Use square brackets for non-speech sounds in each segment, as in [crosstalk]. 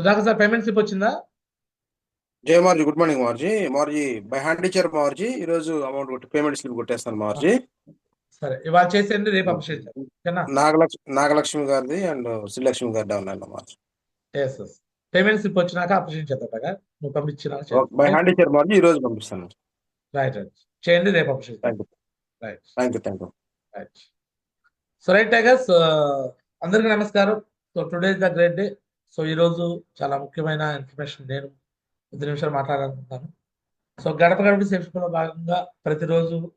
Sudhakar sir payment slip వచ్చిందా? జై మార్జీ గుడ్ మార్నింగ్ మార్జీ. మార్జీ బై హ్యాండ్ ఇచ్చారు మార్జీ. ఈ రోజు అమౌంట్ కొట్టి పేమెంట్ స్లిప్ కొట్టేస్తాను మార్జీ. సరే ఇవాళ చేసేయండి రేపు అప్డేట్ నాగలక్ష్మి నాగలక్ష్మి గారిది అండ్ శ్రీలక్ష్మి గారి ఉన్నాయి మార్జీ. ఎస్ ఎస్ పేమెంట్ స్లిప్ వచ్చినాక అప్డేట్ చేద్దాం నువ్వు పంపించినాక బై హ్యాండ్ ఇచ్చారు మార్జీ ఈ రోజు పంపిస్తాను. రైట్ రైట్ చేయండి రేపు update thank you right thank you thank you right so right tigers అందరికీ నమస్కారం. So today is the great day so ఈరోజు చాలా ముఖ్యమైన ఇన్ఫర్మేషన్ నేను కొద్ది నిమిషాలు మాట్లాడాలనుకుంటున్నాను సో గడప గడప సేఫ్ భాగంగా ప్రతిరోజు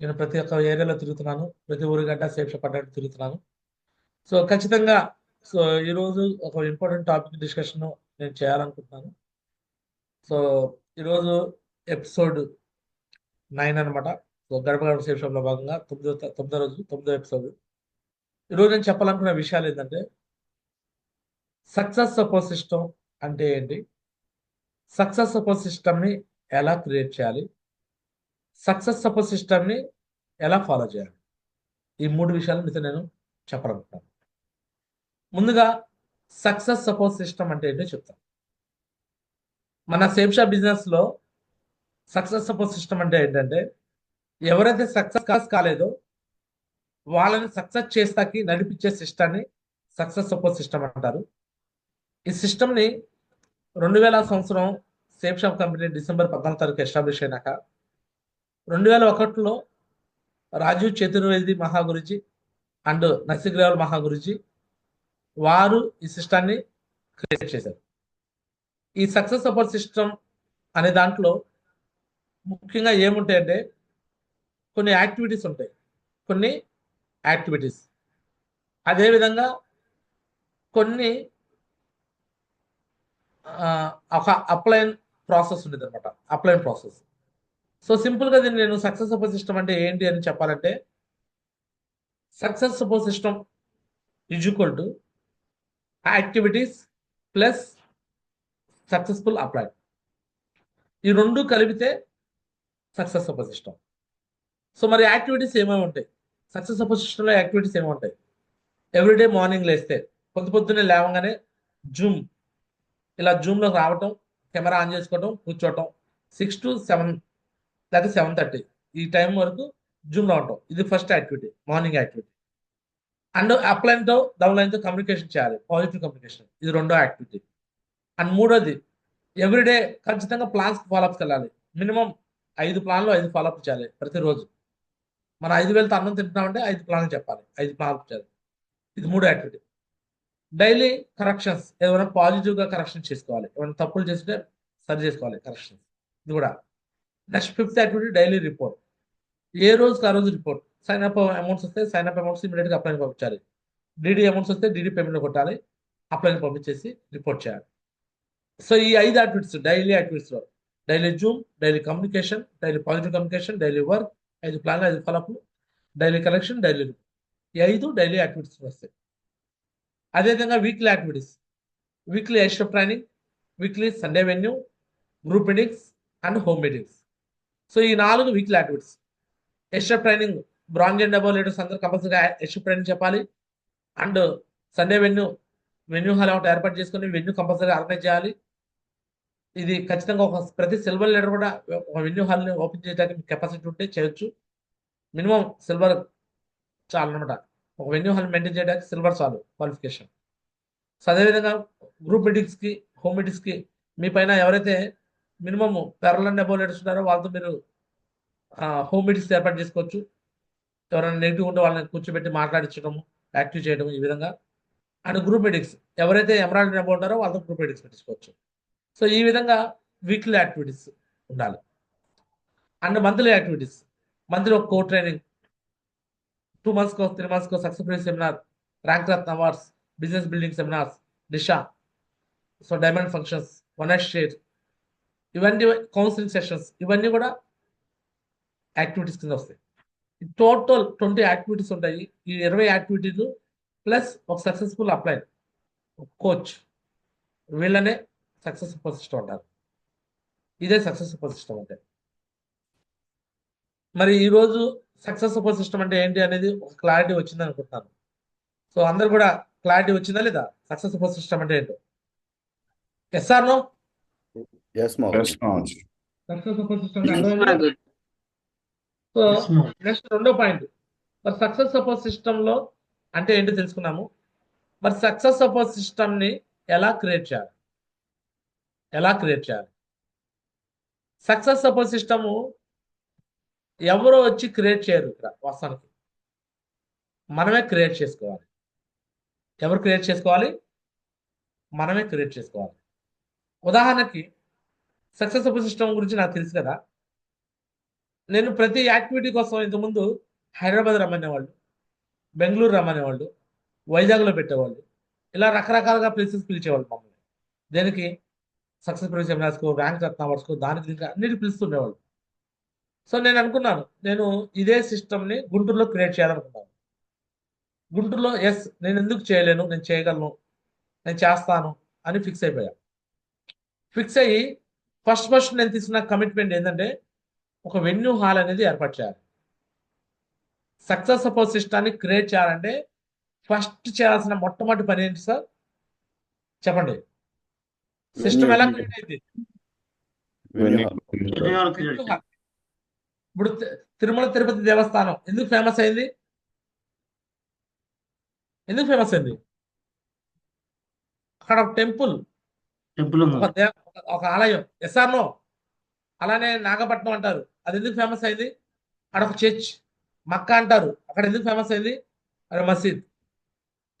నేను ప్రతి ఒక్క ఏరియాలో తిరుగుతున్నాను. ప్రతి ఊరి గంట సేఫ్ పడ్డట్టు తిరుగుతున్నాను. సో ఖచ్చితంగా సో ఈరోజు ఒక ఇంపార్టెంట్ టాపిక్ డిస్కషన్ నేను చేయాలనుకుంటున్నాను. సో ఈరోజు ఎపిసోడ్ నైన్ అనమాట సో గడప గడప సేఫ్ భాగంగా తొమ్మిదో తొమ్మిదో రోజు తొమ్మిదో ఎపిసోడ్ ఈరోజు నేను చెప్పాలనుకున్న విషయాలు ఏంటంటే సక్సెస్ సపోర్ట్ సిస్టమ్ అంటే ఏంటి? సక్సెస్ సపోర్ట్ సిస్టమ్ని ఎలా క్రియేట్ చేయాలి? సక్సెస్ సపోర్ట్ సిస్టమ్ని ఎలా ఫాలో చేయాలి? ఈ మూడు విషయాలు మీతో నేను చెప్పాలనుకుంటాను ముందుగా సక్సెస్ సపోర్ట్ సిస్టమ్ అంటే ఏంటో చెప్తాను. మన సేఫ్షా బిజినెస్లో సక్సెస్ సపోర్ట్ సిస్టమ్ అంటే ఏంటంటే ఎవరైతే సక్సెస్ కాలేదో వాళ్ళని సక్సెస్ చేస్తాకి నడిపించే సిస్టమ్ని సక్సెస్ సపోర్ట్ సిస్టమ్ అంటారు. ఈ సిస్టమ్ని రెండు వేల సంవత్సరం సేఫ్ షాప్ కంపెనీ డిసెంబర్ పద్నాలుగు తారీఖు ఎస్టాబ్లిష్ అయినాక రెండు వేల ఒకటిలో రాజీవ్ చతుర్వేది మహా గురించి అండ్ నసిగ్రేవల్ మహా గురించి వారు ఈ సిస్టాన్ని క్రియేట్ చేశారు. ఈ సక్సెస్ సపోర్ట్ సిస్టమ్ అనే దాంట్లో ముఖ్యంగా ఏముంటాయంటే కొన్ని యాక్టివిటీస్ ఉంటాయి. కొన్ని యాక్టివిటీస్ అదేవిధంగా కొన్ని ఒక అప్లైన్ ప్రాసెస్ ఉండేది అనమాట అప్లైన్ ప్రాసెస్. సో సింపుల్గా దీన్ని నేను సక్సెస్ సపోజ్ సిస్టమ్ అంటే ఏంటి అని చెప్పాలంటే success suppose system is equal to activities plus successful upline ఈ రెండు కలిపితే సక్సెస్ సపోజ్ సిస్టమ్ సో మరి యాక్టివిటీస్ ఏమేమి ఉంటాయి? సక్సెస్ సపోజ్ సిస్టంలో యాక్టివిటీస్ ఏమి ఉంటాయి? ఎవ్రీడే మార్నింగ్ లేస్తే పొద్దు పొద్దున్నే లేవగానే జూమ్ ఇలా జూమ్లో రావటం కెమెరా ఆన్ చేసుకోవటం కూర్చోవటం సిక్స్ టు సెవెన్ లేకపోతే సెవెన్ థర్టీ ఈ టైం వరకు జూమ్లో ఉంటాం ఇది first activity morning activity and అప్లైన్తో డౌన్లైన్తో కమ్యూనికేషన్ చేయాలి. పాజిటివ్ కమ్యూనికేషన్ ఇది రెండో యాక్టివిటీ అండ్ మూడోది ఎవ్రీడే ఖచ్చితంగా ప్లాన్స్ ఫాలోఅప్స్ వెళ్ళాలి మినిమం ఐదు ప్లాన్లు ఐదు ఫాలోఅప్ చేయాలి ప్రతిరోజు. మనం ఐదు వేలతో అన్నం తింటున్నామంటే ఐదు ప్లాన్లు చెప్పాలి. ఐదు ప్లాన్లు చేయాలి. ఇది మూడో యాక్టివిటీ డైలీ కరెక్షన్స్ ఏమైనా పాజిటివ్గా కరెక్షన్ చేసుకోవాలి. ఏమైనా తప్పులు చేస్తే సరి చేసుకోవాలి కరెక్షన్స్. ఇది కూడా. Next fifth activity daily report. ఏ రోజుకి ఆ రోజు రిపోర్ట్? సైన్ అప్ అమౌంట్స్ వస్తే సైన్ అప్ అమౌంట్స్ ఇమీడియట్గా అప్లైన్ పంపించాలి. డీడీ అమౌంట్స్ వస్తే డీడీ పేమెంట్ కొట్టాలి. అప్లైన్ పంపించేసి రిపోర్ట్ చేయాలి. సో ఈ ఐదు యాక్టివిటీస్ డైలీ యాక్టివిటీస్లో daily Zoom daily communication daily positive communication daily work ఐదు ప్లాన్ ఐదు follow up daily collection daily ఈ ఐదు డైలీ యాక్టివిటీస్ వస్తాయి. అదేవిధంగా weekly activities weekly extra training weekly Sunday venue group meetings and home meetings so ఈ నాలుగు weekly activities extra training bronze and double leaders అందరూ కంపల్సరీగా ఎక్స్ట్రా ట్రైనింగ్ చెప్పాలి. And Sunday venue venue hall ఒకటి ఏర్పాటు చేసుకుని వెన్యూ కంపల్సరీ ఆర్గనైజ్ చేయాలి. ఇది ఖచ్చితంగా ఒక ప్రతి సిల్వర్ లీడర్ కూడా ఒక వెన్యూ హాల్ని ఓపెన్ చేయడానికి కెపాసిటీ ఉంటే చేయొచ్చు. మినిమం సిల్వర్ చాలన్నమాట. ఒక వెన్యూ హాల్ మెయింటైన్ చేయడానికి సిల్వర్ చాలు క్వాలిఫికేషన్ సో అదేవిధంగా గ్రూప్ మీటింగ్స్కి హోమ్ మీటింగ్స్కి మీ పైన ఎవరైతే మినిమమ్ పెరల్ అండ్ అబౌవ్ ఉన్నారో వాళ్ళతో మీరు హోమ్ మీటింగ్స్ ఏర్పాటు చేసుకోవచ్చు. ఎవరైనా నెగిటివ్ ఉంటే వాళ్ళని కూర్చోబెట్టి మాట్లాడించడం యాక్టివ్ చేయడం ఈ విధంగా. అండ్ గ్రూప్ మీటింగ్స్ ఎవరైతే ఎమరాల్డ్ అబౌవ్ ఉంటారో వాళ్ళతో గ్రూప్ మీటింగ్స్ పెట్టించుకోవచ్చు. సో ఈ విధంగా వీక్లీ యాక్టివిటీస్ ఉండాలి. అండ్ మంత్లీ యాక్టివిటీస్ మంత్లీ ఒక కో ట్రైనింగ్ టూ మంత్స్కో three మంత్స్కో successful seminar rank Ratna awards business building seminars నిషా so diamond functions one S share ఇవన్నీ కౌన్సిలింగ్ సెషన్స్ ఇవన్నీ కూడా యాక్టివిటీస్ కింద వస్తాయి. టోటల్ ట్వంటీ యాక్టివిటీస్ ఉంటాయి. ఈ ఇరవై యాక్టివిటీలు ప్లస్ ఒక సక్సెస్ఫుల్ అప్లై కోచ్ వీళ్ళనే సక్సెస్ఫుల్ సిస్టమ్ అంటారు ఇదే సక్సెస్ఫుల్ సిస్టమ్ అంటే. మరి ఈరోజు సక్సెస్ఫుల్ సిస్టమ్ అంటే ఏంటి అనేది ఒక క్లారిటీ వచ్చింది అనుకుంటున్నాను. సో అందరు కూడా క్లారిటీ వచ్చిందా లేదా? సక్సెస్ఫుల్ సిస్టమ్ అంటే ఏంటో? Yes or no. Success system. So. Next రెండో పాయింట్ మరి సక్సెస్ సపోజ్ సిస్టమ్లో అంటే ఏంటో తెలుసుకున్నాము. మరి సక్సెస్ సపోజ్ సిస్టమ్ని ఎలా క్రియేట్ చేయాలి? ఎలా క్రియేట్ చేయాలి? సక్సెస్ సపోజ్ సిస్టము ఎవరో వచ్చి క్రియేట్ చేయరు ఇక్కడ వాస్తవానికి మనమే క్రియేట్ చేసుకోవాలి. ఎవరు క్రియేట్ చేసుకోవాలి? మనమే క్రియేట్ చేసుకోవాలి. ఉదాహరణకి సక్సెస్ సపోజ్ సిస్టమ్ గురించి నాకు తెలుసు కదా. నేను ప్రతి యాక్టివిటీ కోసం ఇంతకుముందు హైదరాబాద్ రమ్మనేవాళ్ళు బెంగళూరు రమ్మనేవాళ్ళు వైజాగ్లో పెట్టేవాళ్ళు ఇలా రకరకాలుగా ప్లేసెస్ పిలిచేవాళ్ళు మమ్మల్ని. దేనికి? సక్సెస్ ప్రైజ్ సెమినార్స్కు ర్యాంక్ రత్న అవార్డ్స్కు దానికి ఇంకా అన్నిటి పిలుస్తుండేవాళ్ళు. సో నేను అనుకున్నాను నేను ఇదే సిస్టమ్ని గుంటూరులో క్రియేట్ చేయాలనుకున్నాను. గుంటూరులో ఎస్ నేను ఎందుకు చేయలేను నేను చేయగలను నేను చేస్తాను అని ఫిక్స్ అయిపోయా. ఫిక్స్ అయ్యి ఫస్ట్ ఫస్ట్ నేను తీసుకున్న కమిట్మెంట్ ఏంటంటే ఒక వెన్యూ హాల్ అనేది ఏర్పాటు చేయాలి. సక్సెస్ సపోజ్ సిస్టాన్ని క్రియేట్ చేయాలంటే ఫస్ట్ చేయాల్సిన మొట్టమొదటి పని ఏంటి సార్ చెప్పండి. సిస్టమ్ ఎలా క్రియేట్ అయింది Venue hall. Venue venue hall ఇప్పుడు తిరుమల తిరుపతి దేవస్థానం ఎందుకు ఫేమస్ అయింది? ఎందుకు ఫేమస్ అయింది? అక్కడ ఒక టెంపుల్. టెంపుల్ ఒక ఆలయం. ఎస్ఆర్నో. అలానే నాగపట్నం అంటారు. అది ఎందుకు ఫేమస్ అయింది? అక్కడ ఒక చర్చ్. మక్కా అంటారు. అక్కడ ఎందుకు ఫేమస్ అయింది? అక్కడ మసీద్.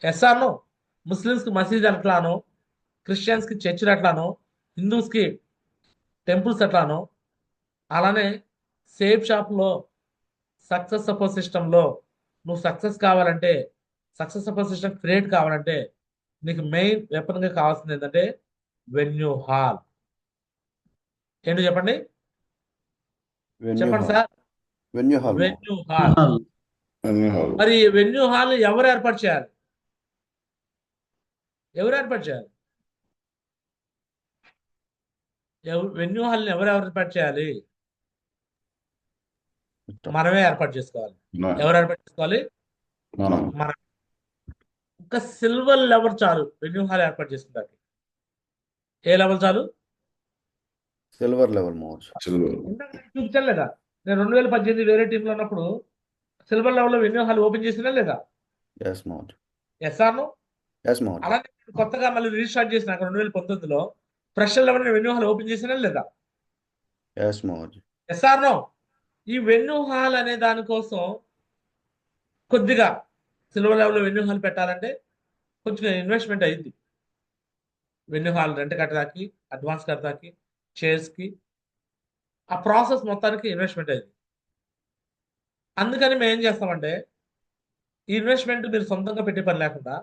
ఎస్ఆర్నో. ముస్లిమ్స్కి మసీద్ ఎట్లానో క్రిస్టియన్స్కి చర్చిలు ఎట్లానో హిందూస్కి టెంపుల్స్ ఎట్లానో అలానే సేఫ్ షాప్లో సక్సెస్ సపోజ్ సిస్టంలో నువ్వు సక్సెస్ కావాలంటే సక్సెస్ సపోజ్ సిస్టమ్ క్రియేట్ కావాలంటే నీకు మెయిన్ వెపన్గా కావాల్సింది ఏంటంటే వెన్యూ హాల్. ఏంటో చెప్పండి? చెప్పండి. Sir. Venue hall. Venue hall. మరి వెన్యూ హాల్ ఎవరు ఏర్పాటు చేయాలి? ఎవరు ఏర్పాటు చేయాలి? వెన్యూ హాల్ని ఎవరు ఏర్పాటు చేయాలి? మనమే ఏర్పాటు చేసుకోవాలి ఎవరు ఏర్పాటు చేసుకోవాలి. మనం ఒక సిల్వర్ లెవెల్ చాలు వెన్యూ హాల్ ఏర్పాటు చేసుకుంటానికి ఏ లెవెల్ చాలు. Silver. ఇందాక నేను చూపించాను లేదా నేను రెండు వేల పద్దెనిమిది వేరే టీంలో ఉన్నప్పుడు సిల్వర్ లెవెల్లో వెన్యూ హాల్ ఓపెన్ చేసినా లేదా Yes, Maharaj. ఎస్ఆర్ను Yes, Maharaj. అలానే నేను కొత్తగా మళ్ళీ రీస్టార్ట్ చేసిన రెండు వేల పంతొమ్మిదిలో fresher level venue hall open చేసినా లేదా Yes, Maharaj. ఎస్ఆర్నో ఈ వెన్యూ హాల్ అనే దానికోసం కొద్దిగా సిల్వర్ లెవెల్లో వెన్నుహాల్ పెట్టాలంటే కొంచెం ఇన్వెస్ట్మెంట్ అయింది వెన్యూ హాల్ రెంట్ కట్టడానికి అడ్వాన్స్ కట్టడానికి చైర్స్కి ఆ ప్రాసెస్ మొత్తానికి ఇన్వెస్ట్మెంట్ అయింది అందుకని మేము ఏం చేస్తామంటే ఈ ఇన్వెస్ట్మెంట్ మీరు సొంతంగా పెట్టే పని లేకుండా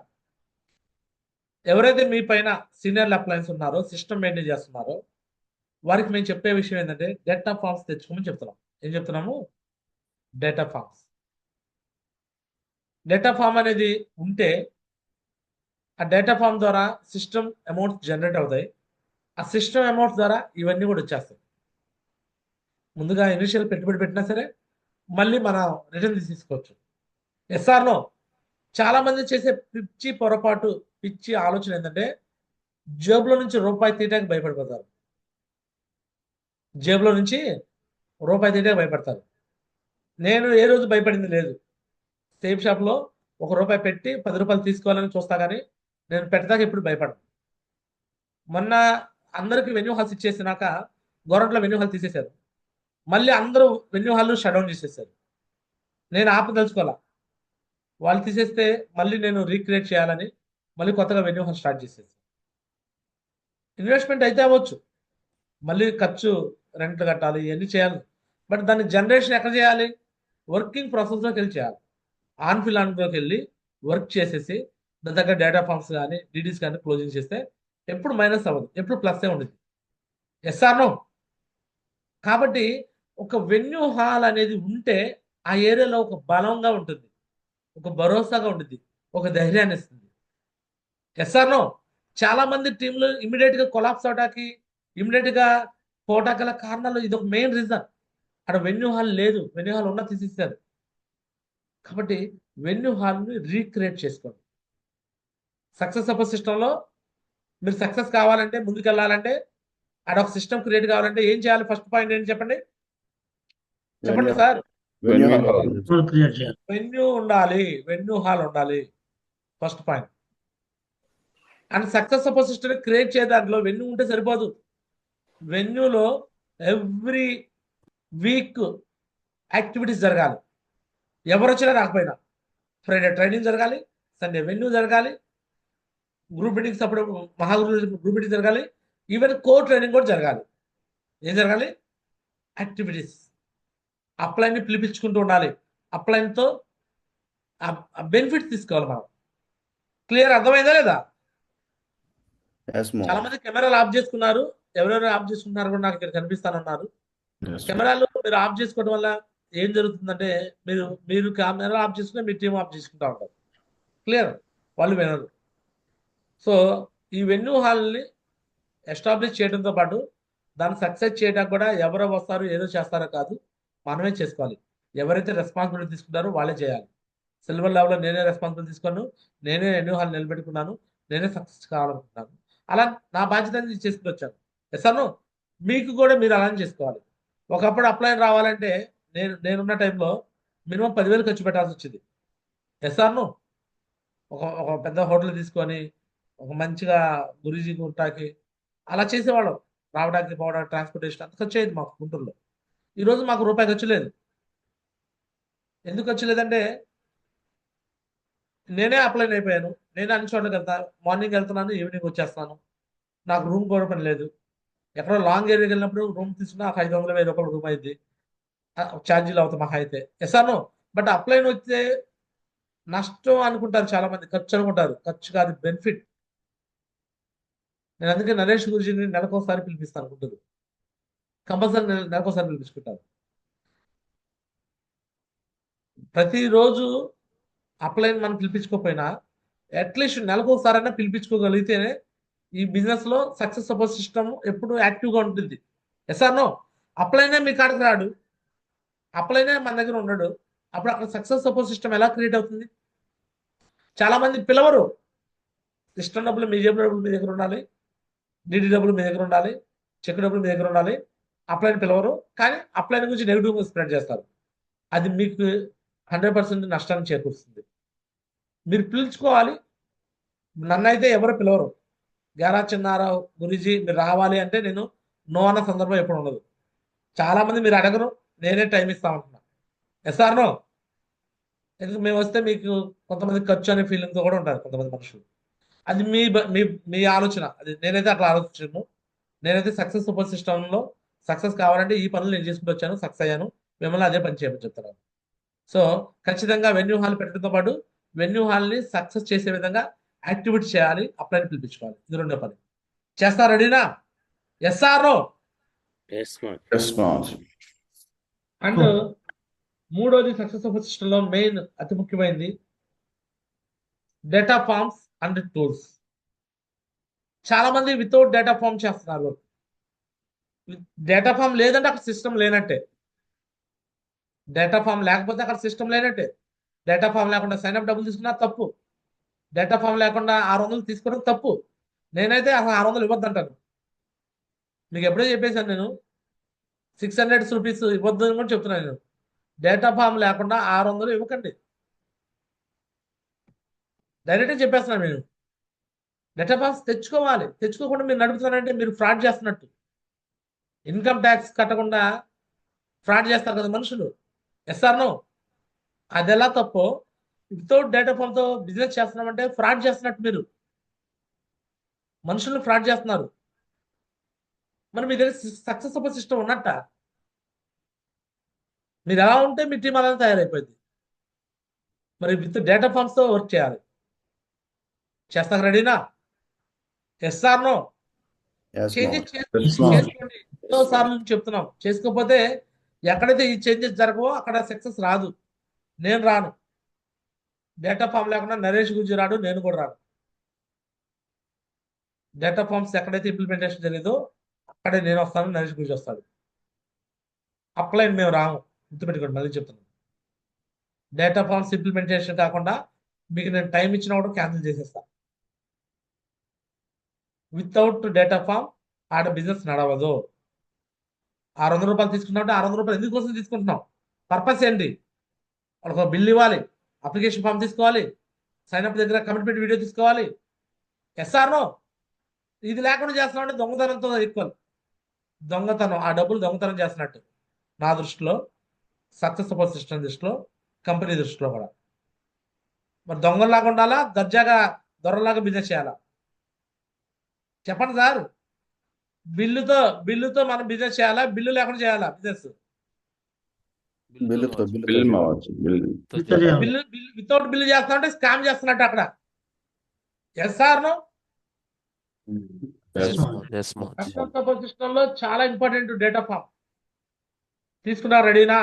ఎవరైతే మీ పైన సీనియర్ అప్లయన్స్ ఉన్నారో సిస్టమ్ మెయింటైన్ చేస్తున్నారో వారికి మేము చెప్పే విషయం ఏంటంటే డేటా ఫామ్స్ తెచ్చుకోమని చెప్తున్నాం. ఏం చెప్తున్నాము? డేటా ఫామ్స్ డేటా ఫామ్ అనేది ఉంటే ఆ డేటా ఫామ్ ద్వారా సిస్టమ్ అమౌంట్స్ జనరేట్ అవుతాయి. ఆ సిస్టమ్ అమౌంట్స్ ద్వారా ఇవన్నీ కూడా వచ్చేస్తాయి. ముందుగా ఇనిషియల్ పెట్టుబడి పెట్టినా సరే మళ్ళీ మనం రిటర్న్ తీసుకోవచ్చు ఎస్ఆర్లో చాలామంది చేసే పిచ్చి పొరపాటు పిచ్చి ఆలోచన ఏంటంటే జేబులో నుంచి రూపాయి తీయడానికి భయపడిపోతారు. జేబులో నుంచి రూపాయి తింటే భయపడతారు. నేను ఏ రోజు భయపడింది లేదు. సేఫ్ షాప్లో ఒక రూపాయి పెట్టి పది రూపాయలు తీసుకోవాలని చూస్తా కానీ నేను పెట్టదాకా ఎప్పుడు భయపడను. మొన్న అందరికి వెన్యూ హాల్స్ ఇచ్చేసినాక గవర్నమెంట్లో వెన్యూ హాల్ తీసేశారు. మళ్ళీ అందరూ వెన్యూ హాల్ షట్ డౌన్ చేసేసారు. నేను ఆపదలుచుకోవాలా వాళ్ళు తీసేస్తే మళ్ళీ నేను రీక్రియేట్ చేయాలని మళ్ళీ కొత్తగా వెన్యూ హాల్ స్టార్ట్ చేసేసి. ఇన్వెస్ట్మెంట్ అయితే అవ్వచ్చు. మళ్ళీ ఖర్చు రెంట్లు కట్టాలి ఇవన్నీ చేయాలి. బట్ దాన్ని జనరేషన్ ఎక్కడ చేయాలి? వర్కింగ్ ప్రాసెస్లోకి వెళ్ళి చేయాలి. ఆన్ఫిల్ ఆన్లోకి వెళ్ళి వర్క్ చేసేసి దాని దగ్గర డేటా ఫామ్స్ కానీ డీడీస్ కానీ క్లోజింగ్ చేస్తే ఎప్పుడు మైనస్ అవ్వదు. ఎప్పుడు ప్లస్సే ఉంటుంది ఎస్ఆర్నో కాబట్టి ఒక వెన్యూ హాల్ అనేది ఉంటే ఆ ఏరియాలో ఒక బలంగా ఉంటుంది. ఒక భరోసాగా ఉంటుంది. ఒక ధైర్యాన్ని ఇస్తుంది. ఎస్ఆర్నో చాలా మంది టీంలు ఇమీడియట్గా కొలాప్స్ అవడానికి ఇమీడియట్గా పోవటానికి గల కారణాలు ఇది ఒక మెయిన్ రీజన్ అక్కడ వెన్యూ హాల్ లేదు. వెన్యూ హాల్ ఉన్న తీసేసారు కాబట్టి వెన్యూ హాల్ని రీక్రియేట్ చేసుకోండి. సక్సెస్ సపోజ్ సిస్టంలో మీరు సక్సెస్ కావాలంటే ముందుకు వెళ్ళాలంటే ఆడ ఒక సిస్టమ్ క్రియేట్ కావాలంటే ఏం చేయాలి? ఫస్ట్ పాయింట్ ఏంటి చెప్పండి? చెప్పండి సార్. వెన్యూ ఉండాలి. వెన్యూ హాల్ ఉండాలి. First point and success suppose system create చేయ దాంట్లో వెన్యూ ఉంటే సరిపోదు. వెన్యూలో ఎవ్రీ వీక్ యాక్టివిటీస్ జరగాలి. ఎవరు వచ్చినా రాకపోయినా. ఫ్రైడే ట్రైనింగ్ జరగాలి సండే వెన్యూ జరగాలి గ్రూప్ మీటింగ్స్ అప్పుడు మహాగురు గ్రూప్ మీటింగ్ జరగాలి ఈవెన్ కో ట్రైనింగ్ కూడా జరగాలి. ఏం జరగాలి? యాక్టివిటీస్ అప్లైన్ని పిలిపించుకుంటూ ఉండాలి. అప్లైన్తో బెనిఫిట్ తీసుకోవాలి మనం. క్లియర్ అర్థమైందా లేదా? చాలా. మంది కెమెరాలు ఆఫ్ చేసుకున్నారు. ఎవరెవరు ఆఫ్ చేసుకున్నారు కూడా నాకు ఇక్కడ కనిపిస్తానన్నారు. కెమెరాలు మీరు ఆఫ్ చేసుకోవడం వల్ల ఏం జరుగుతుందంటే మీరు మీరు కెమెరా ఆఫ్ చేసుకుని మీ టీం ఆఫ్ చేసుకుంటా ఉంటారు. క్లియర్? వాళ్ళు వినరు. సో ఈ వెన్యూ హాల్ని ఎస్టాబ్లిష్ చేయడంతో పాటు దాన్ని సక్సెస్ చేయడానికి కూడా ఎవరో వస్తారు ఏదో చేస్తారో కాదు మనమే చేసుకోవాలి. ఎవరైతే రెస్పాన్సిబిలిటీ తీసుకుంటారో వాళ్ళే చేయాలి. సిల్వర్ లెవెల్లో నేనే రెస్పాన్సిబిలిటీ తీసుకున్నాను నేనే వెన్యూ హాల్ నిలబెట్టుకున్నాను నేనే సక్సెస్ కావాలనుకుంటున్నాను. అలా నా బాధ్యత అనేది చేసుకుని వచ్చాను. ఎస్ అను మీకు కూడా మీరు అలానే చేసుకోవాలి. ఒకప్పుడు అప్లైన్ రావాలంటే నేను నేనున్న టైంలో మినిమం పదివేలు ఖర్చు పెట్టాల్సి వచ్చింది. ఎస్ఆర్ను ఒక ఒక పెద్ద హోటల్ తీసుకొని ఒక మంచిగా గురూజీ గుంటాకి అలా చేసేవాళ్ళం. రావడానికి పోవడానికి ట్రాన్స్పోర్టేషన్ అంత ఖర్చు అయ్యేది మాకు గుంటూరులో. ఈరోజు మాకు రూపాయి ఖర్చు లేదు. ఎందుకు ఖర్చు లేదంటే నేనే అప్లైన్ అయిపోయాను. నేనే అన్ని చోట్లకి వెళ్తాను మార్నింగ్ వెళ్తున్నాను ఈవినింగ్ వచ్చేస్తాను. నాకు రూమ్ కూడా పని లేదు. ఎక్కడో లాంగ్ ఏరియాకి వెళ్ళినప్పుడు రూమ్ తీసుకున్నా ఒక ఐదు వందల వెయ్యి రూపాయలు రూమ్ అయింది ఛార్జీలు అవుతాయి మహా అయితే. ఎస్ బట్ అప్లైన్ వస్తే నష్టం అనుకుంటారు చాలా మంది ఖర్చు అనుకుంటారు. ఖర్చు కాదు బెనిఫిట్ నేను అందుకే నరేష్ గురుజీని నెలకోసారి పిలిపిస్తాను అనుకుంటుంది కంపల్సరీ నెల నెలకోసారి పిలిపించుకుంటాను. ప్రతిరోజు అప్లైన్ మనం పిలిపించుకోకపోయినా అట్లీస్ట్ నెలకోసారైనా పిలిపించుకోగలిగితేనే ఈ బిజినెస్లో సక్సెస్ సపోజ్ సిస్టమ్ ఎప్పుడు యాక్టివ్గా ఉంటుంది. ఎస్ఆర్నో ఆర్ నో మీ కాడికి రాడు. అప్లైనే మన దగ్గర ఉండడు. అప్పుడు అక్కడ సక్సెస్ సపోజ్ సిస్టమ్ ఎలా క్రియేట్ అవుతుంది? చాలా మంది పిలవరు. సిస్టమ్ డబ్బులు మీ జేబులో డబ్బులు మీ దగ్గర ఉండాలి. డిడి డబ్బులు మీ దగ్గర ఉండాలి. చెక్ డబ్బులు మీ దగ్గర ఉండాలి. అప్లైన్ పిలవరు. కానీ అప్లైన్ గురించి నెగిటివ్గా స్ప్రెడ్ చేస్తారు. అది మీకు హండ్రెడ్ పర్సెంట్ నష్టాన్ని చేకూరుస్తుంది. మీరు పిలుచుకోవాలి. నన్ను అయితే ఎవరు పిలవరు. గారా చిన్నారావు గురిజీ మీరు రావాలి అంటే నేను నో అన్న సందర్భం ఎప్పుడు ఉండదు. చాలా మంది మీరు అడగరు నేనే టైం ఇస్తామంటున్నా ఎస్ ఎస్ఆర్ నో ఎందుకు మేము వస్తే మీకు కొంతమంది ఖర్చు అనే ఫీలింగ్తో కూడా ఉంటారు కొంతమంది మనుషులు. అది మీ బ- మీ మీ ఆలోచన. అది నేనైతే అట్లా ఆలోచించను. నేనైతే సక్సెస్ సూపర్ సిస్టంలో సక్సెస్ కావాలంటే ఈ పనులు నేను చేసుకుంటూ వచ్చాను సక్సెస్ అయ్యాను. మిమ్మల్ని అదే పని చేయమని చెప్తున్నాను. సో ఖచ్చితంగా వెన్యూ హాల్ పెట్టడంతో పాటు వెన్యూ హాల్ని సక్సెస్ చేసే విధంగా యాక్టివిటీ చేయాలి అప్లైని పిలిపించుకోవాలి. ఇది రెండో పని. చేస్తారు రెడీనా? Yes or Yes, Maharaj. And మూడోది సక్సెస్ ఆఫ్ సిస్టంలో మెయిన్ అతి ముఖ్యమైనది డేటా ఫార్మ్స్ అండ్ టూల్స్ చాలా మంది వితౌట్ డేటా ఫామ్ చేస్తున్నారు. డేటా ఫామ్ లేదంటే అక్కడ సిస్టమ్ లేనట్టే. డేటా ఫామ్ లేకపోతే అక్కడ సిస్టమ్ లేనట్టే. డేటా ఫామ్ లేకుండా సైన్ అప్ డబ్బులు తీసుకున్నా తప్పు. డేటా ఫామ్ లేకుండా ఆరు వందలు తీసుకోవడం తప్పు. నేనైతే అసలు ఆరు వందలు ఇవ్వద్దంటాను. మీకు ఎప్పుడో చెప్పేశాను నేను. సిక్స్ హండ్రెడ్ రూపీస్ ఇవ్వద్దు అని కూడా చెప్తున్నాను నేను. డేటా ఫామ్ లేకుండా ఆరు వందలు ఇవ్వకండి. డైరెక్ట్గా చెప్పేస్తున్నాను నేను. డేటా ఫామ్స్ తెచ్చుకోవాలి. తెచ్చుకోకుండా మీరు నడుపుతున్నారంటే మీరు ఫ్రాడ్ చేస్తున్నట్టు. ఇన్కమ్ ట్యాక్స్ కట్టకుండా ఫ్రాడ్ చేస్తారు కదా మనుషులు. ఎస్ఆర్నో అది ఎలా తప్పో వితౌట్ డేటా ఫామ్తో బిజినెస్ చేస్తున్నామంటే ఫ్రాడ్ చేస్తున్నట్టు మీరు. మనుషుల్ని ఫ్రాడ్ చేస్తున్నారు. మరి మీ దగ్గర సక్సెస్ సపోర్ట్ సిస్టమ్ ఉన్నట్ట? మీరు ఎలా ఉంటే మీ టీం అలా తయారైపోయింది. మరి విత్ డేటా ఫామ్స్తో వర్క్ చేయాలి. చేస్తాక రెడీనా? Yes or no. చేసుకోండి. ఎన్నో సార్లు చెప్తున్నాం. చేసుకోకపోతే ఎక్కడైతే ఈ చేంజెస్ జరగవో అక్కడ సక్సెస్ రాదు. నేను రాను. డేటా ఫామ్ లేకుండా నరేష్ గురించి రాడు నేను కూడా రాను. డేటా ఫామ్స్ ఎక్కడైతే ఇంప్లిమెంటేషన్ జరిగిందో అక్కడే నేను వస్తాను నరేష్ గురించి వస్తాడు. అప్లైన్ మేము రాము. గుర్తుపెట్టుకోండి మళ్ళీ చెప్తున్నాను. డేటా ఫామ్స్ ఇంప్లిమెంటేషన్ కాకుండా మీకు నేను టైం ఇచ్చిన కూడా క్యాన్సిల్ చేసేస్తాను వితౌట్ డేటా ఫామ్ ఆడ బిజినెస్ నడవదు. ఆరు వందల రూపాయలు తీసుకున్నాం ఆరు వందల రూపాయలు ఎందుకోసం తీసుకుంటున్నాం? పర్పస్ ఏంటి? వాళ్ళకు బిల్ ఇవ్వాలి. అప్లికేషన్ ఫామ్ తీసుకోవాలి. సైన్అప్ దగ్గర కమిట్మెంట్ వీడియో తీసుకోవాలి. ఎస్ఆర్నో ఇది లేకుండా చేస్తున్నాం అంటే దొంగతనంతో ఈక్వల్ దొంగతనం ఆ డబ్బులు దొంగతనం చేస్తున్నట్టు. నా దృష్టిలో సక్సెస్ సపోర్ట్ సిస్టమ్ దృష్టిలో కంపెనీ దృష్టిలో కూడా. మరి దొంగలాగా ఉండాలా? దర్జాగా దొరలాగా బిజినెస్ చేయాలా? చెప్పండి సార్. బిల్లుతో బిల్లుతో మనం బిజినెస్ చేయాలా? బిల్లు లేకుండా చేయాలా? Business బిల్లుతో bill bill bill without bill చేస్తా ఉంటే స్కామ్ చేస్తున్నట్టు అక్కడ. Yes or no Yes, Yes, March. Customer support సిస్టమ్లో చాలా ఇంపార్టెంట్ డేటా ఫామ్ తీసుకున్నారు రెడీనా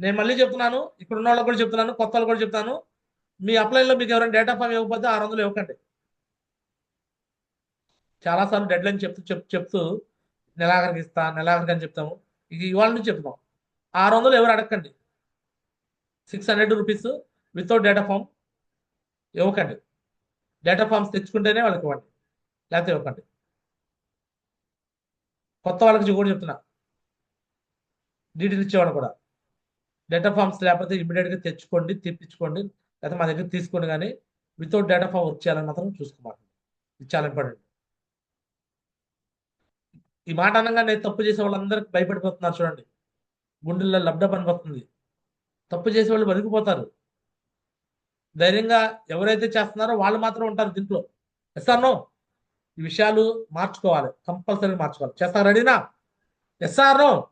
నేను మళ్ళీ చెప్తున్నాను ఇక్కడ ఉన్న వాళ్ళకి కూడా చెప్తున్నాను కొత్త వాళ్ళకి కూడా చెప్తాను. మీ అప్లైలో మీకు ఎవరైనా డేటా ఫామ్ ఇవ్వకపోతే ఆరు వందలు ఇవ్వకండి. చాలాసార్లు డెడ్ లైన్ చెప్తూ చెప్ చెప్తూ నెలాఖరికి ఇస్తా నెలాఖరికి అని చెప్తాము. ఇక ఇవాళ నుంచి చెప్తున్నాం. ఆరు వందలు ఎవరు అడగండి six hundred rupees without data form ఇవ్వకండి. డేటా ఫామ్స్ తెచ్చుకుంటేనే వాళ్ళకి ఇవ్వండి. లేకపోతే ఇవ్వకండి. కొత్త వాళ్ళకి కూడా చెప్తున్నా. డీటెయిల్ ఇచ్చేవాడు కూడా. డేటా ఫామ్స్ లేకపోతే ఇమీడియట్గా తెచ్చుకోండి తెప్పించుకోండి. లేకపోతే మా దగ్గర తీసుకోండి కానీ వితౌట్ డేటా ఫామ్ వర్క్ చేయాలని మాత్రం చూసుకోమాకండి. ఇది చాలా ఇంపార్టెంట్ ఈ మాట అనగా నేను తప్పు చేసే వాళ్ళందరికీ భయపడిపోతున్నారు చూడండి. గుండెల్లో లబ్డప్ అనిపిస్తుంది తప్పు చేసే వాళ్ళు బతికిపోతారు. ధైర్యంగా ఎవరైతే చేస్తున్నారో వాళ్ళు మాత్రం ఉంటారు దీంట్లో. ఎస్ఆర్ ఈ విషయాలు మార్చుకోవాలి. కంపల్సరీ మార్చుకోవాలి. చేస్తా రెడీనా? ఎస్ఆర్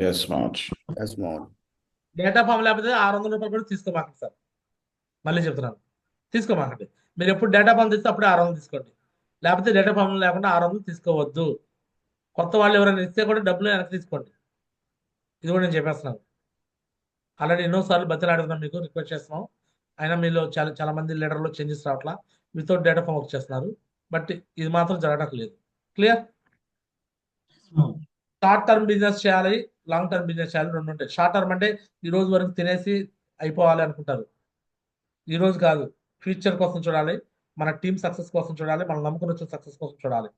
ఎస్ మావచ్చు ఎస్ మోహన్ డేటా ఫామ్ లేకపోతే ఆరు వందల రూపాయలు కూడా తీసుకోమాకండి సార్. మళ్ళీ చెప్తున్నాను. తీసుకోమాకండి. మీరు ఎప్పుడు డేటా ఫామ్ తీస్తే అప్పుడే ఆరు వందలు తీసుకోండి. లేకపోతే డేటా ఫామ్ లేకుండా ఆరు వందలు తీసుకోవద్దు. కొత్త వాళ్ళు ఎవరైనా ఇస్తే కూడా డబ్బులు వెనక్కి తీసుకోండి. ఇది కూడా నేను చెప్పేస్తున్నాను. ఆల్రెడీ ఎన్నోసార్లు బతిలాడుతున్నాం మీకు రిక్వెస్ట్ చేస్తున్నాం. అయినా మీలో చాలా చాలా మంది లీడర్లో చేంజెస్ రావట్లా. వితౌట్ డేటా ఫామ్ వర్క్ చేస్తున్నారు. బట్ ఇది మాత్రం జరగడం లేదు. క్లియర్ షార్ట్ టర్మ్ బిజినెస్ చేయాలి లాంగ్ టర్మ్ బిజినెస్ చేయాలి రెండు ఉంటాయి. షార్ట్ టర్మ్ అంటే ఈ రోజు వరకు తినేసి అయిపోవాలి అనుకుంటారు. ఈ రోజు కాదు. ఫ్యూచర్ కోసం చూడాలి. మన టీం సక్సెస్ కోసం చూడాలి. మనం నమ్ముకుని వచ్చిన సక్సెస్ కోసం చూడాలి.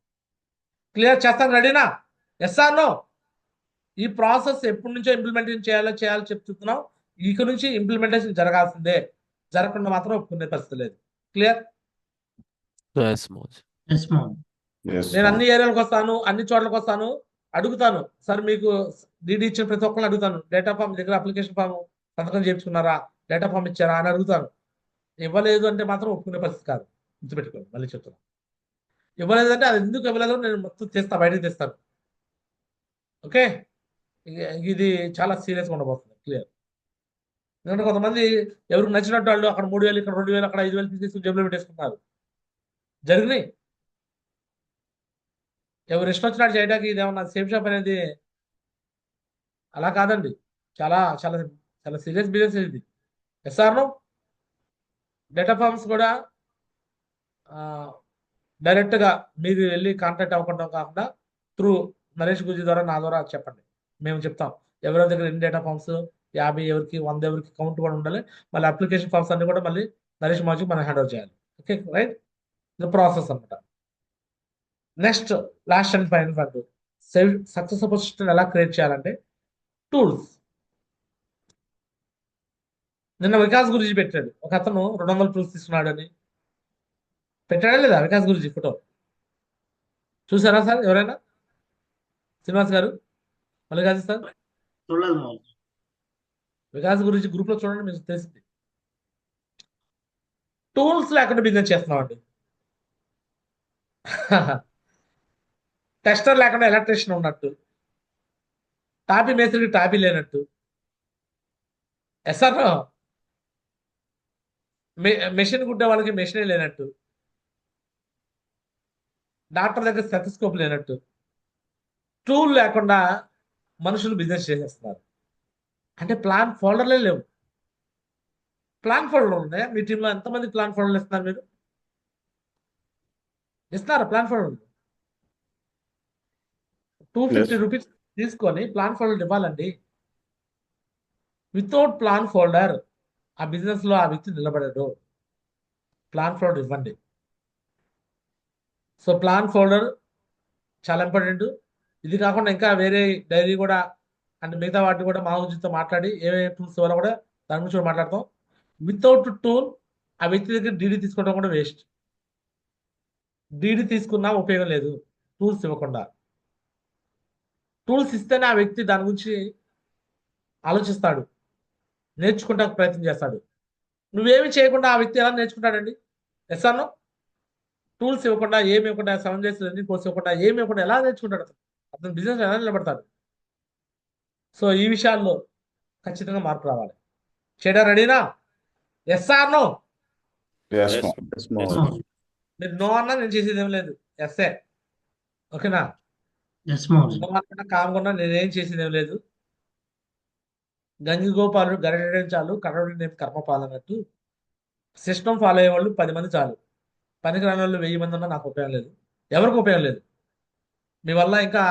క్లియర్ చేస్తాను. రెడీనా ఎస్ఆర్ నో ఈ ప్రాసెస్ ఎప్పటి నుంచో ఇంప్లిమెంటేషన్ చేయాలో చేయాలో చెప్తున్నాం. ఇక నుంచి ఇంప్లిమెంటేషన్ జరగాల్సిందే. జరగకుండా మాత్రం ఒప్పుకునే పరిస్థితి లేదు. క్లియర్ నేను అన్ని ఏరియాలకు వస్తాను అన్ని చోట్లకు వస్తాను అడుగుతాను. సార్ మీకు డీడీ ఇచ్చిన ప్రతి ఒక్కరిని అడుగుతాను. డేటా ఫామ్ దగ్గర అప్లికేషన్ ఫామ్ సంతకం చేయించుకున్నారా? డేటా ఫామ్ ఇచ్చారా? అని అడుగుతాను. ఇవ్వలేదు అంటే మాత్రం ఒప్పుకునే పరిస్థితి కాదు. గుర్తుపెట్టుకోండి మళ్ళీ చెప్తాను ఇవ్వలేదు అంటే అది ఎందుకు ఇవ్వలేదు నేను మొత్తం తెస్తా బయటకు తెస్తాను. ఓకే ఇది చాలా సీరియస్గా ఉండబోతుంది. క్లియర్ ఎందుకంటే కొంతమంది ఎవరికి నచ్చినట్టు వాళ్ళు అక్కడ మూడు వేలు ఇక్కడ రెండు వేలు అక్కడ ఐదు వేలు తీసుకుని జబ్బులు పెట్టేసుకున్నారు. జరిగినాయి. ఎవరు ఇష్టం వచ్చినట్టు చేయడానికి ఇది ఏమన్నా సేఫ్ షాప్ అనేది అలా కాదండి. చాలా చాలా చాలా సీరియస్ బిజినెస్ ఇది. ఎస్ఆర్ను డేటా ఫార్మ్స్ కూడా డైరెక్ట్గా మీరు వెళ్ళి కాంటాక్ట్ అవ్వకుండా కాకుండా త్రూ నరేష్ గుజీ ద్వారా నా ద్వారా చెప్పండి. మేము చెప్తాం. ఎవరి దగ్గర ఎన్ని డేటా ఫామ్స్ యాభై ఎవరికి వంద ఎవరికి కౌంట్ కూడా ఉండాలి. మళ్ళీ అప్లికేషన్ ఫామ్స్ అన్ని కూడా మళ్ళీ నరేష్ మాజీకి మనం హ్యాండ్ ఓవర్ చేయాలి. ఓకే రైట్ ఇది ప్రాసెస్ అనమాట next last and final fund success system ఎలా క్రియేట్ చేయాలంటే టూల్స్ నిన్న వికాస్ గురించి పెట్టాడు. ఒక అతను రెండు వందల టూల్స్ తీసుకున్నాడు అని పెట్టాడా లేదా వికాస్ గురించి ఫోటో చూసారా సార్ ఎవరైనా? శ్రీనివాస్ గారు? మల్లికార్జున సార్? చూడలేదు మామ వికాస్ గురించి గ్రూప్లో చూడండి మీకు తెలిసింది. టూల్స్ లేకుండా బిజినెస్ చేస్తున్నామండి. [laughs] టెస్టర్ లేకుండా ఎలక్ట్రీషియన్ ఉన్నట్టు. టాపీ మేస్త్రికి టాపీ లేనట్టు. ఎస్ఆర్ మెషిన్ కుట్టే వాళ్ళకి మెషినే లేనట్టు. డాక్టర్ దగ్గర స్టెథోస్కోప్ లేనట్టు. టూల్ లేకుండా మనుషులు బిజినెస్ చేసేస్తున్నారు. అంటే ప్లాన్ ఫోల్డర్లే లేవు. ప్లాన్ ఫోల్డర్ ఉన్నాయా? మీ టీంలో ఎంతమంది ప్లాన్ ఫోల్డర్లు ఇస్తున్నారు మీరు? ఇస్తున్నారా plan folder two fifty rupees తీసుకొని ప్లాన్ ఫోల్డర్ ఇవ్వాలండి. వితౌట్ ప్లాన్ ఫోల్డర్ ఆ బిజినెస్లో ఆ వ్యక్తి నిలబడడు. ప్లాన్ ఫోల్డర్ ఇవ్వండి. సో ప్లాన్ ఫోల్డర్ చాలా ఇంపార్టెంట్ ఇది కాకుండా ఇంకా వేరే డైరీ కూడా అంటే మిగతా వాటిని కూడా మా గురించి మాట్లాడి ఏమేమి టూల్స్ ఇవ్వాలో కూడా దాని గురించి కూడా మాట్లాడతాం. వితౌట్ టూల్ ఆ వ్యక్తి దగ్గర డీడీ తీసుకోవడం కూడా వేస్ట్ డీడీ తీసుకున్నా ఉపయోగం లేదు. టూల్స్ ఇవ్వకుండా. టూల్స్ ఇస్తేనే ఆ వ్యక్తి దాని గురించి ఆలోచిస్తాడు. నేర్చుకుంటానికి ప్రయత్నం చేస్తాడు. నువ్వేమి చేయకుండా ఆ వ్యక్తి ఎలా నేర్చుకుంటాడండి? ఎస్ అన్నో టూల్స్ ఇవ్వకుండా ఏమి ఇవ్వకుండా సెవెన్ డేస్ రన్నింగ్ కోర్స్ ఇవ్వకుండా ఏమి ఇవ్వకుండా ఎలా నేర్చుకుంటాడు అతను బిజినెస్ ఎలా నిలబడతాడు. సో ఈ విషయాల్లో ఖచ్చితంగా మార్పు రావాలి. చేయడం రెడీనా? Yes or no. మీరు నో అన్నా నేను చేసేది ఏం లేదు. ఎస్ఏ ఓకేనా? కామకుండా నేనేం చేసేది ఏం లేదు. గంగి గోపాలుడు గరడడం చాలు కర్రడు నేను కర్మపాలు అన్నట్టు సిస్టమ్ ఫాలో అయ్యే వాళ్ళు పది మంది చాలు. పనికి రాని వాళ్ళు వెయ్యి మంది ఉన్నా నాకు ఉపయోగం లేదు. ఎవరికి ఉపయోగం లేదు? మీ వల్ల ఇంకా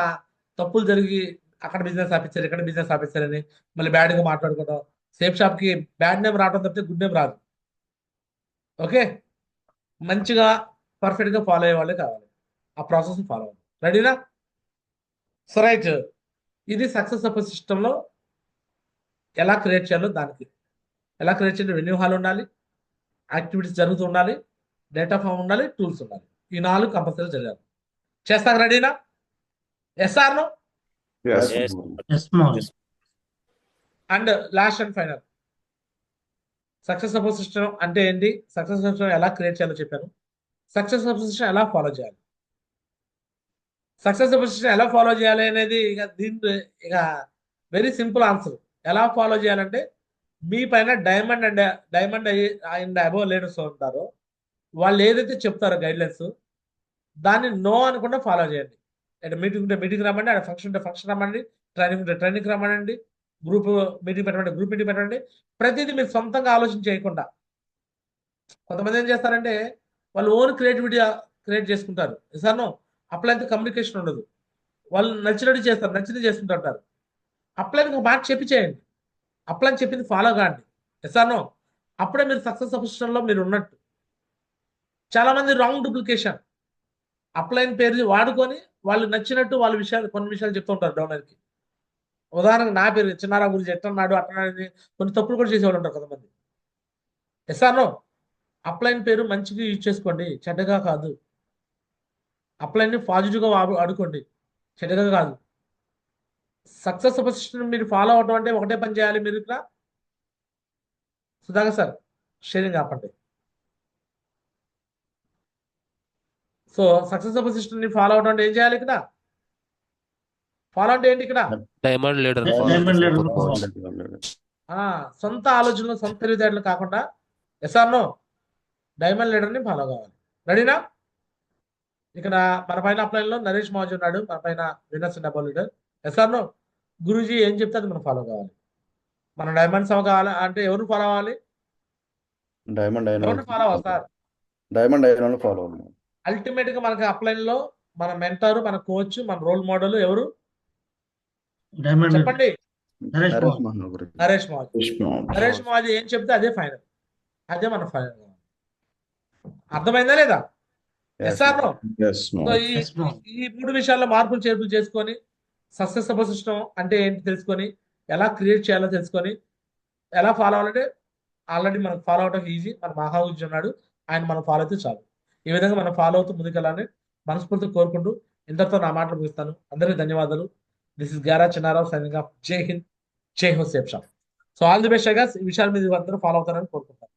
తప్పులు జరిగి అక్కడ బిజినెస్ ఆపించారు ఇక్కడ బిజినెస్ ఆపించారని మళ్ళీ బ్యాడ్గా మాట్లాడుకోవడం. సేఫ్ షాప్కి బ్యాడ్ నేమ్ రావడం తప్పితే గుడ్ నేమ్ రాదు. ఓకే మంచిగా పర్ఫెక్ట్గా ఫాలో అయ్యే వాళ్ళే కావాలి. ఆ ప్రాసెస్ ఫాలో అవ్వాలి. రెడీనా సో రైట్ ఇది సక్సెస్ ఆఫ్ సిస్టంలో ఎలా క్రియేట్ చేయాలో దానికి. ఎలా క్రియేట్ చేయాలి వెన్యూ హాల్ ఉండాలి యాక్టివిటీస్ జరుగుతూ ఉండాలి డేటా ఫామ్ ఉండాలి టూల్స్ ఉండాలి. ఈ నాలుగు కంపల్సరీ జరగాలి. చేస్తాక రెడీనా no Yes, Yes. Yes మోజీ and last and final success suppose system అంటే ఏంటి? సక్సెస్ సిస్టమ్ ఎలా క్రియేట్ చేయాలో చెప్పాను. సక్సెస్ సపోజ్ సిస్టమ్ ఎలా ఫాలో చేయాలి? సక్సెస్ సపోజ్ సిస్టమ్ ఎలా ఫాలో చేయాలి అనేది ఇక దీని ఇక వెరీ సింపుల్ ఆన్సర్ ఎలా ఫాలో చేయాలంటే మీ పైన diamond and diamond and above leaders ఉంటారో వాళ్ళు ఏదైతే చెప్తారో గైడ్లైన్స్ దాన్ని నో అనుకుండా ఫాలో చేయండి. అంటే మీటింగ్ ఉంటే మీటింగ్ రమ్మండి అక్కడ ఫంక్షన్ ఉంటే ఫంక్షన్ రమ్మండి ట్రైనింగ్ ఉంటే ట్రైనింగ్ రమ్మనండి గ్రూప్ మీటింగ్ పెట్టండి గ్రూప్ మీటింగ్ పెట్టండి ప్రతిదీ మీరు సొంతంగా ఆలోచన చేయకుండా. కొంతమంది ఏం చేస్తారంటే వాళ్ళు ఓన్ క్రియేటివిటీ క్రియేట్ చేసుకుంటారు. సార్ను అప్లైతే కమ్యూనికేషన్ ఉండదు. వాళ్ళు నచ్చినట్టు చేస్తారు నచ్చింది చేస్తుంటారు అప్లైన్ ఒక మాట చెప్పి చేయండి. అప్లైన్ చెప్పింది ఫాలో కాండి. ఎస్ఆర్నో అప్పుడే మీరు సక్సెస్ పొజిషన్లో మీరు ఉన్నట్టు. చాలామంది రాంగ్ డూప్లికేషన్ అప్లైన్ పేరు వాడుకొని వాళ్ళు నచ్చినట్టు వాళ్ళ విషయాలు కొన్ని విషయాలు చెప్తూ ఉంటారు డౌనర్కి ఉదాహరణకు నా పేరు చిన్నారా గురించి ఎట్టన్నాడు అట్టన్నాడు కొన్ని తప్పులు కూడా చేసేవాళ్ళు ఉంటారు కొంతమంది. ఎస్ఆర్నో అప్లైన్ పేరు మంచిగా యూజ్ చేసుకోండి చెడ్డగా కాదు. అప్లైన్ని పాజిటివ్గా ఆడుకోండి చెడ్డగా కాదు. సక్సెస్ పొజిషన్ మీరు ఫాలో అవటం అంటే ఒకటే పని చేయాలి మీరు ఇక్కడ సుధాకర్ సార్ షేరింగ్ ఆపండి. సో సక్సెస్ పొజిషన్ని ఫాలో అవడం అంటే ఏం చేయాలి ఇక్కడ? ఫాలో అంటే ఏంటి ఇక్కడ? Follow. ఆ సొంత ఆలోచనలు సొంత తెలివితేటలు కాకుండా ఎస్ఆర్నో డైమండ్ లీడర్ని ఫాలో కావాలి. రెడీనా ఇక్కడ మన పైన అప్లైన్లో నరేష్ మహాజ్ ఉన్నాడు. మన పైన వినర్స్ డబల్ లీడర్ ఎస్ఆర్నో గురూజీ ఏం చెప్తే అది మనం ఫాలో కావాలి. మన డైమండ్స్ కావాలి అంటే ఎవరు ఫాలో అవ్వాలి డైమండ్ ఫాలో అవ్వాలి సార్? డైమండ్ ఫాలో అవ్వాలి. అల్టిమేట్గా మనకి అప్లైన్లో మన మెంటర్ మన కోచ్ మన రోల్ మోడల్ ఎవరు? డైమండ్ చెప్పండి. నరేష్ నరేష్ మోహన్ మోహన్ నరేష్ మహాజ్ ఏం చెప్తే అదే ఫైనల్ అదే మన ఫైనల్ అర్థమైందా లేదా. ఈ మూడు విషయాల్లో మార్పులు చేర్పులు చేసుకొని సక్సెస్ సిస్టమ్ అంటే ఏంటి తెలుసుకొని ఎలా క్రియేట్ చేయాలో తెలుసుకొని ఎలా ఫాలో అవ్వాలంటే ఆల్రెడీ మనకు ఫాలో అవడం ఈజీ మన మహావుజ్ ఉన్నాడు. ఆయన మనం ఫాలో అయితే చాలు. ఈ విధంగా మనం ఫాలో అవుతూ ముందుకెళ్ళాలని మనస్ఫూర్తి కోరుకుంటూ ఇంతటితో నా మాటలు ముగిస్తాను. అందరికీ ధన్యవాదాలు. దిస్ ఇస్ గారా చిన్నారావు సైనింగ్ ఆఫ్ జై హింద్ జై హో షా సో ఆల్ ది బెస్ట్గా ఈ విషయాల మీద అందరూ ఫాలో అవుతారని కోరుకుంటాను.